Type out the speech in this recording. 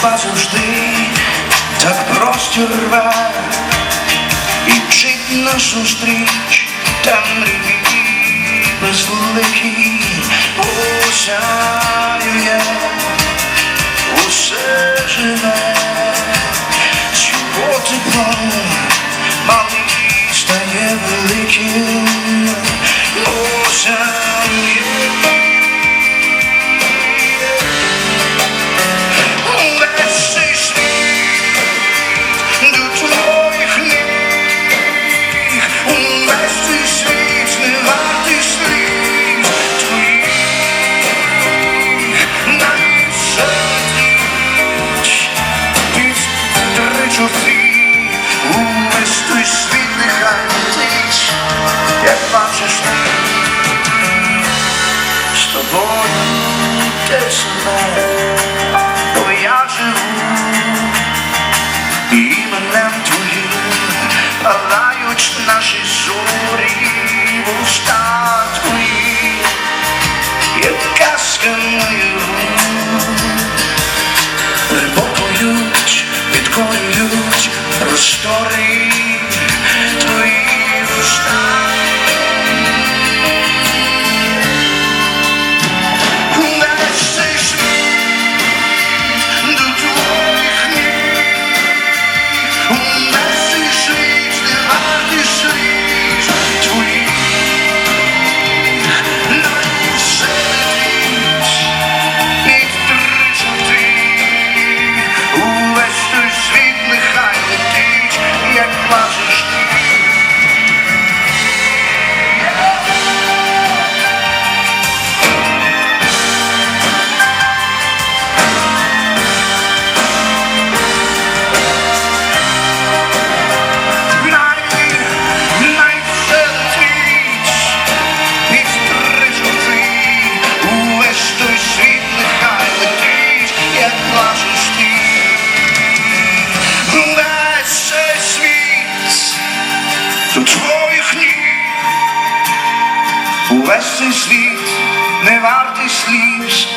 Хіба завжди так просто рве і вчить нашу зустріч там рівні безликі осяює усе живе, з його теплом малий стає великим. zu zwei Knie. Und wenn es ist lieb, ne wart ist liebst,